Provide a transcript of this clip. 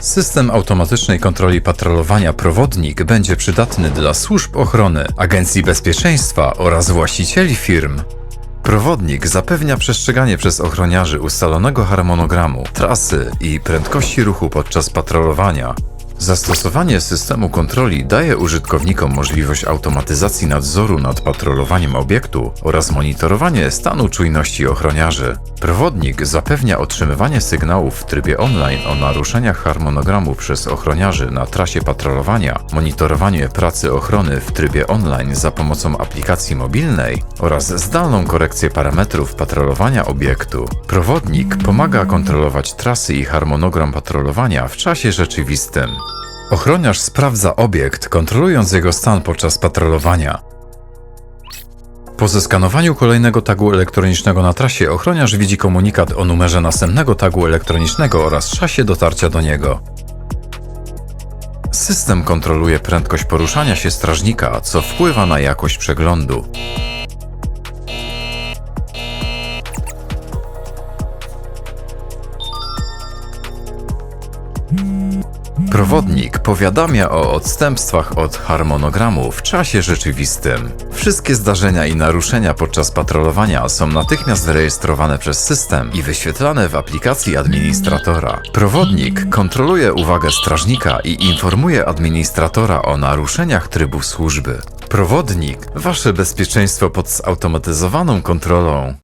System automatycznej kontroli patrolowania Prowodnik będzie przydatny dla służb ochrony, agencji bezpieczeństwa oraz właścicieli firm. Prowodnik zapewnia przestrzeganie przez ochroniarzy ustalonego harmonogramu, trasy i prędkości ruchu podczas patrolowania. Zastosowanie systemu kontroli daje użytkownikom możliwość automatyzacji nadzoru nad patrolowaniem obiektu oraz monitorowanie stanu czujności ochroniarzy. Prowodnik zapewnia otrzymywanie sygnałów w trybie online o naruszeniach harmonogramu przez ochroniarzy na trasie patrolowania, monitorowanie pracy ochrony w trybie online za pomocą aplikacji mobilnej oraz zdalną korekcję parametrów patrolowania obiektu. Prowodnik pomaga kontrolować trasy i harmonogram patrolowania w czasie rzeczywistym. Ochroniarz sprawdza obiekt, kontrolując jego stan podczas patrolowania. Po zeskanowaniu kolejnego tagu elektronicznego na trasie ochroniarz widzi komunikat o numerze następnego tagu elektronicznego oraz czasie dotarcia do niego. System kontroluje prędkość poruszania się strażnika, co wpływa na jakość przeglądu. Prowodnik powiadamia o odstępstwach od harmonogramu w czasie rzeczywistym. Wszystkie zdarzenia i naruszenia podczas patrolowania są natychmiast rejestrowane przez system i wyświetlane w aplikacji administratora. Prowodnik kontroluje uwagę strażnika i informuje administratora o naruszeniach trybu służby. Prowodnik, wasze bezpieczeństwo pod zautomatyzowaną kontrolą.